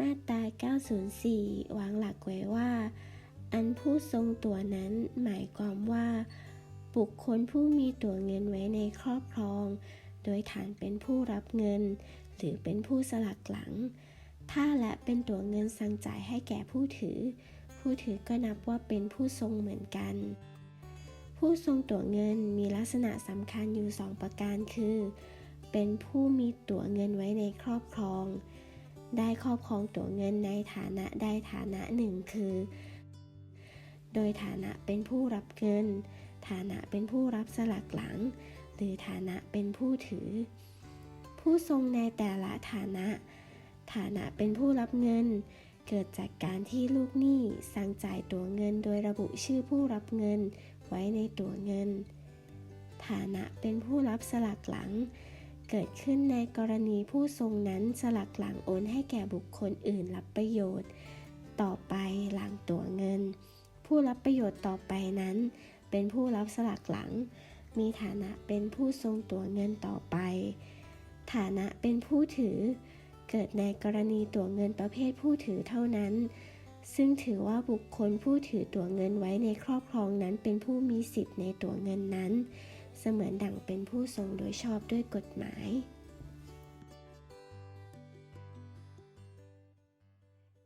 มาตรา 904 วางหลักไว้ว่า อันผู้ทรงตั๋วนั้นหมายความว่า บุคคลผู้มีตั๋วเงินไว้ในครอบครอง โดยฐานเป็นผู้รับเงิน หรือเป็นผู้สลักหลัง ถ้าและเป็นตั๋วเงินสั่งจ่ายให้แก่ผู้ถือ ผู้ถือก็นับว่าเป็นผู้ทรงเหมือนกัน ผู้ทรงตั๋วเงินมีลักษณะสำคัญอยู่ 2 ประการคือ เป็นผู้มีตั๋วเงินไว้ในครอบครอง ได้ครอบครองตั๋วเงินในฐานะใดฐานะหนึ่งคือ โดยฐานะเป็นผู้รับเงิน ฐานะเป็นผู้รับสลักหลัง หรือฐานะเป็นผู้ถือ ผู้ทรงในแต่ละฐานะ ฐานะเป็นผู้รับเงิน เกิดจากการที่ลูกหนี้สั่งจ่ายตั๋วเงิน โดยระบุชื่อผู้รับเงินไว้ในตั๋วเงิน ฐานะเป็นผู้รับสลักหลังเเกิดขึ้นในกรณีผู้ทรงนั้นสลักหลังโอนให้แก่บุคคลอื่นรับประโยชน์ ต่อไปหลังตั๋วเงิน ผู้รับประโยชน์ต่อไปนั้น เป็นผู้รับสลักหลัง มีฐานะเป็นผู้ทรงตั๋วเงินต่อไป ฐานะเป็นผู้ถือ เกิดในกรณีตั๋วเงินประเภทผู้ถือเท่านั้น ซึ่งถือว่าบุคคลผู้ถือตั๋วเงินไว้ในครอบครองนั้นเป็นผู้มีสิทธิ์ในตั๋วเงินนั้น เสมือนดั่งเป็นผู้ทรงโดยชอบด้วยกฎหมาย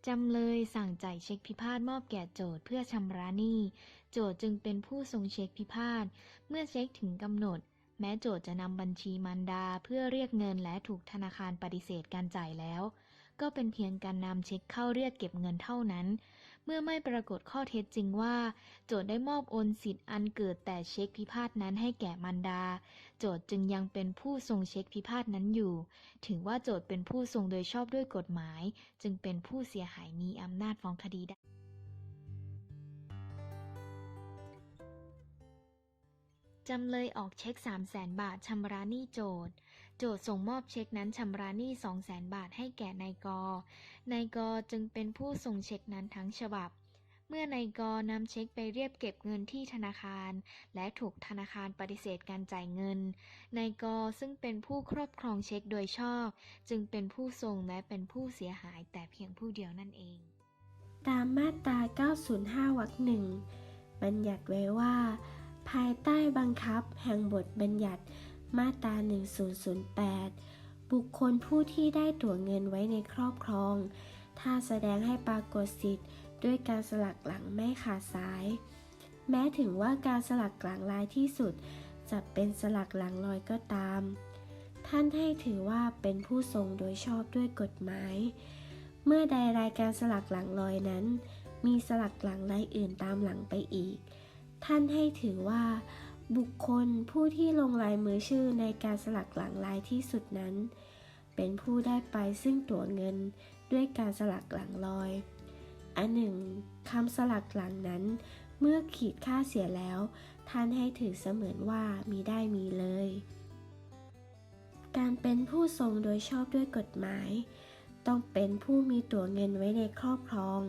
จำเลยสั่งจ่ายเช็คพิพาทมอบแก่โจทย์เพื่อชำระหนี้ โจทย์จึงเป็นผู้ทรงเช็คพิพาท เมื่อเช็คถึงกำหนด แม้โจทย์จะนำบัญชีมารดาเพื่อเรียกเงินและถูกธนาคารปฏิเสธการจ่ายแล้ว ก็เป็นเพียงการนำเช็คเข้าเรียกเก็บเงินเท่านั้น เมื่อไม่ปรากฏข้อเท็จจริงว่า โจทย์ได้มอบโอนสิทธิ์อันเกิดแต่เช็คพิพาทนั้นให้แก่มารดา โจทย์จึงยังเป็นผู้ทรงเช็คพิพาทนั้นอยู่ ถือว่าโจทย์เป็นผู้ทรงโดยชอบด้วยกฎหมาย จึงเป็นผู้เสียหายมีอำนาจฟ้องคดีได้จำเลยออกเช็ค 3 0 0แสนบาทชำระหนี้โจทย์ โจทย์ส่งมอบเช็คนั้นชำระหนี้ 2 0 0แสนบาทให้แก่นายกนายกจึงเป็นผู้ส่งเช็คนั้นทั้งฉบับ เมื่อนายกนำเช็คไปเรียบเก็บเงินที่ธนาคาร และถูกธนาคารปฏิเสธการจ่ายเงิน นายกซึ่งเป็นผู้ครอบครองเช็คโดยชอบ จึงเป็นผู้ส่งและเป็นผู้เสียหายแต่เพียงผู้เดียวนั่นเอง ตามมาตรา 905 วรรคหนึ่งบัญญัติไว้ว่า ภายใต้บังคับแห่งบทบัญญัติ มาตรา 1008 บุคคลผู้ที่ได้ตั๋วเงินไว้ในครอบครอง ถ้าแสดงให้ปรากฏสิทธิ์ด้วยการสลักหลังไม่ขาดสาย แม้ถึงว่าการสลักหลังลายที่สุด จะเป็นสลักหลังลอยก็ตาม ท่านให้ถือว่าเป็นผู้ทรงโดยชอบด้วยกฎหมาย เมื่อใดรายการสลักหลังลอยนั้น มีสลักหลังลายอื่นตามหลังไปอีก ท่านให้ถือว่า บุคคลผู้ที่ลงลายมือชื่อในการสลักหลังลายที่สุดนั้น เป็นผู้ได้ไปซึ่งตั๋วเงินด้วยการสลักหลังลอย อันหนึ่งคำสลักหลังนั้น เมื่อขีดค่าเสียแล้ว ท่านให้ถือเสมือนว่ามีได้มีเลย การเป็นผู้ทรงโดยชอบด้วยกฎหมาย ต้องเป็นผู้มีตั๋วเงินไว้ในครอบครอง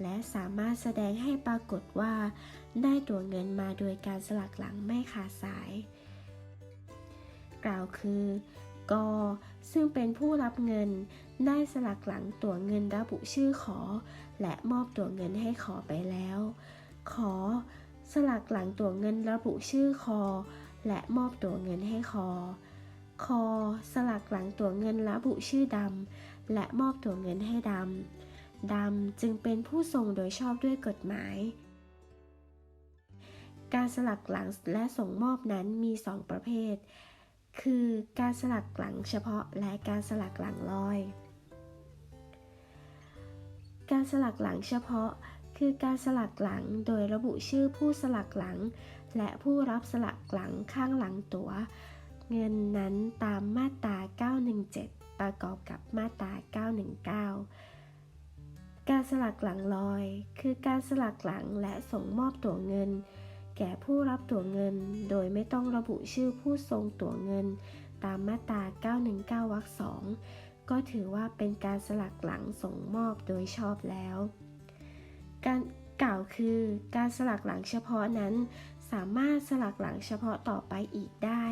และสามารถแสดงให้ปรากฏว่า ได้ตัวเงินมาโดยการสลักหลังไม่ขาดสาย กล่าวคือกซึ่งเป็นผู้รับเงิน ได้สลักหลังตัวเงินระบุชื่อขอ และมอบตัวเงินให้ขอไปแล้ว ขอ สลักหลังตัวเงินระบุชื่อคอ และมอบตัวเงินให้คอคอสลักหลังตัวเงินระบุชื่อดำและมอบตัวเงินให้ดำ ดำจึงเป็นผู้ทรงโดยชอบด้วยกฎหมาย การสลักหลังและส่งมอบนั้นมี2ประเภท คือการสลักหลังเฉพาะและการสลักหลังลอย การสลักหลังเฉพาะคือการสลักหลังโดยระบุชื่อผู้สลักหลัง และผู้รับสลักหลังข้างหลังตัว๋ว เงินนั้นตามมาตรา 917 ประกอบกับมาตรา 919 การสลักหลังลอย คือการสลักหลังและส่งมอบตั๋วเงิน แก่ผู้รับตั๋วเงิน โดยไม่ต้องระบุชื่อผู้ทรงตั๋วเงิน ตามมาตรา 919 วรรคสองก็ถือว่าเป็นการสลักหลังส่งมอบโดยชอบแล้ว การกล่าวคือการสลักหลังเฉพาะนั้น สามารถสลักหลังเฉพาะต่อไปอีกได้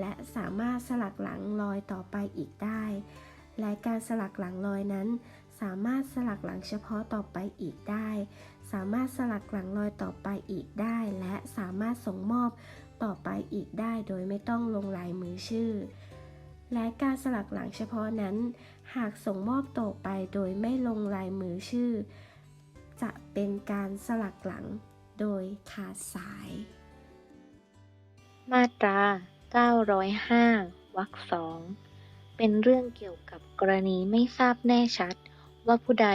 และสามารถสลักหลังลอยต่อไปอีกได้ และการสลักหลังลอยนั้น สามารถสลักหลังเฉพาะต่อไปอีกได้ สามารถสลักหลังลอยต่อไปอีกได้ และสามารถส่งมอบต่อไปอีกได้โดยไม่ต้องลงลายมือชื่อ และการสลักหลังเฉพาะนั้น หากส่งมอบต่อไปโดยไม่ลงลายมือชื่อ จะเป็นการสลักหลังโดยขาดสาย มาตรา 905 วรรคสอง เป็นเรื่องเกี่ยวกับกรณีไม่ทราบแน่ชัด ว่าผู้ใด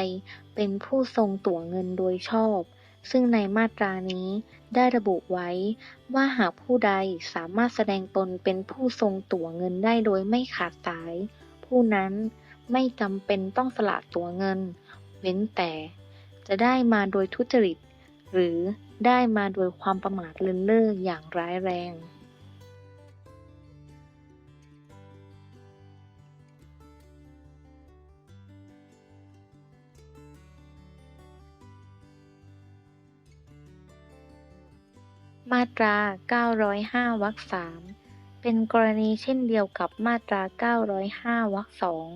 เป็นผู้ทรงตั๋วเงินโดยชอบ ซึ่งในมาตรานี้ได้ระบุไว้ว่าหากผู้ใดสามารถแสดงตนเป็นผู้ทรงตั๋วเงินได้โดยไม่ขาดสาย ผู้นั้นไม่จำเป็นต้องสละตั๋วเงิน เว้นแต่ จะได้มาโดยทุจริต หรือได้มาโดยความประมาทเลินเล่ออย่างร้ายแรง มาตรา 905 วรรคสามเป็นกรณีเช่นเดียวกับมาตรา 905 วรรคสอง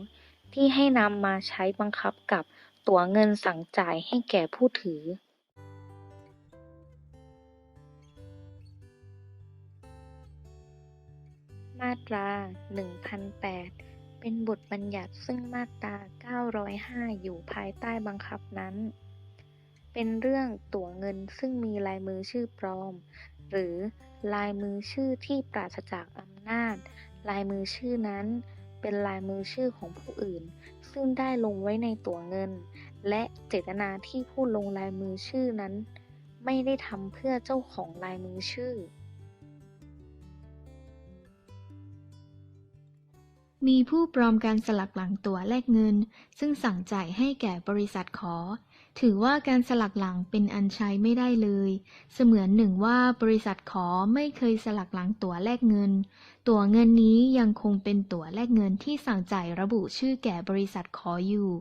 ที่ให้นำมาใช้บังคับกับตั๋วเงินสั่งจ่ายให้แก่ผู้ถือมาตรา 1008 เป็นบทบัญญัติซึ่งมาตรา 905 อยู่ภายใต้บังคับนั้น เป็นเรื่องตั๋วเงินซึ่งมีลายมือชื่อปลอม หรือลายมือชื่อที่ปราศจากอำนาจ ลายมือชื่อนั้นเป็นลายมือชื่อของผู้อื่น ซึ่งได้ลงไว้ในตั๋วเงิน และเจตนาที่ผู้ลงลายมือชื่อนั้น ไม่ได้ทำเพื่อเจ้าของลายมือชื่อ มีผู้ปลอมการสลักหลังตั๋วแลกเงิน ซึ่งสั่งจ่ายให้แก่บริษัทขอ ถือว่าการสลักหลังเป็นอันใช้ไม่ได้เลย เสมือนหนึ่งว่าบริษัทขอไม่เคยสลักหลังตั๋วแลกเงิน ตั๋วเงินนี้ยังคงเป็นตั๋วแลกเงินที่สั่งจ่ายระบุชื่อแก่บริษัทขออยู่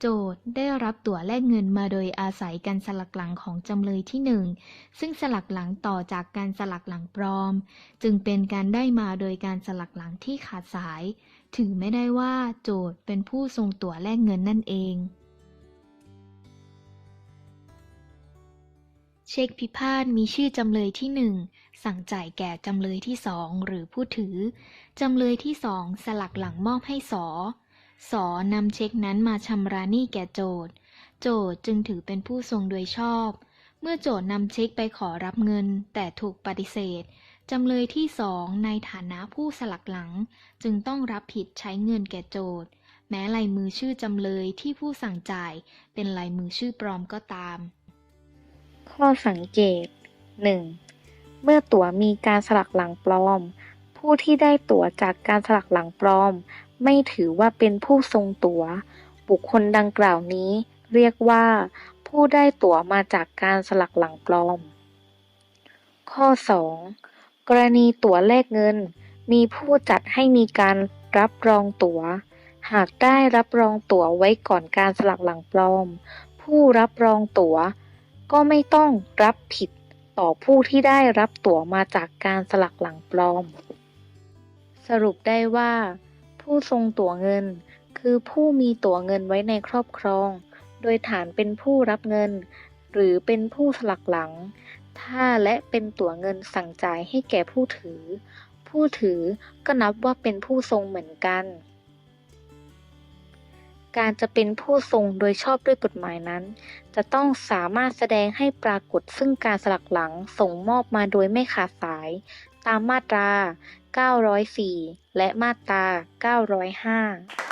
โจทย์ได้รับตั๋วแลกเงินมาโดยอาศัยการสลักหลังของจำเลยที่หนึ่งซึ่งสลักหลังต่อจากการสลักหลังปลอม จึงเป็นการได้มาโดยการสลักหลังที่ขาดสาย ถือไม่ได้ว่าโจทย์เป็นผู้ทรงตั๋วแลกเงินนั่นเอง เช็คพิพาทมีชื่อจำเลยที่หนึ่งสั่งจ่ายแก่จำเลยที่สองหรือผู้ถือ จำเลยที่สองสลักหลังมอบให้สอสอนำเช็คนั้นมาชำระหนี้แก่โจทย์โจทย์จึงถือเป็นผู้ทรงโดยชอบ เมื่อโจทย์นำเช็คไปขอรับเงิน แต่ถูกปฏิเสธ จำเลยที่สองในฐานะผู้สลักหลัง จึงต้องรับผิดใช้เงินแก่โจทย์แม้ลายมือชื่อจำเลยที่ผู้สั่งจ่ายเป็นลายมือชื่อปลอมก็ตาม ข้อสังเกต 1. เมื่อตั๋วมีการสลักหลังปลอม ผู้ที่ได้ตั๋วจากการสลักหลังปลอม ไม่ถือว่าเป็นผู้ทรงตั๋ว บุคคลดังกล่าวนี้ เรียกว่า ผู้ได้ตั๋วมาจากการสลักหลังปลอม ข้อ 2. กรณีตั๋วแลกเงิน มีผู้จัดให้มีการรับรองตั๋ว หากได้รับรองตั๋วไว้ก่อนการสลักหลังปลอม ผู้รับรองตั๋ว ก็ไม่ต้องรับผิดต่อผู้ที่ได้รับตั๋วมาจากการสลักหลังปลอม สรุปได้ว่า ผู้ทรงตั๋วเงิน คือผู้มีตั๋วเงินไว้ในครอบครอง โดยฐานเป็นผู้รับเงิน หรือเป็นผู้สลักหลัง ถ้าและเป็นตั๋วเงินสั่งจ่ายให้แก่ผู้ถือ ผู้ถือก็นับว่าเป็นผู้ทรงเหมือนกัน การจะเป็นผู้ทรงโดยชอบด้วยกฎหมายนั้น จะต้องสามารถแสดงให้ปรากฏซึ่งการสลักหลังส่งมอบมาโดยไม่ขาดสาย ตามมาตรา 904 และมาตรา 905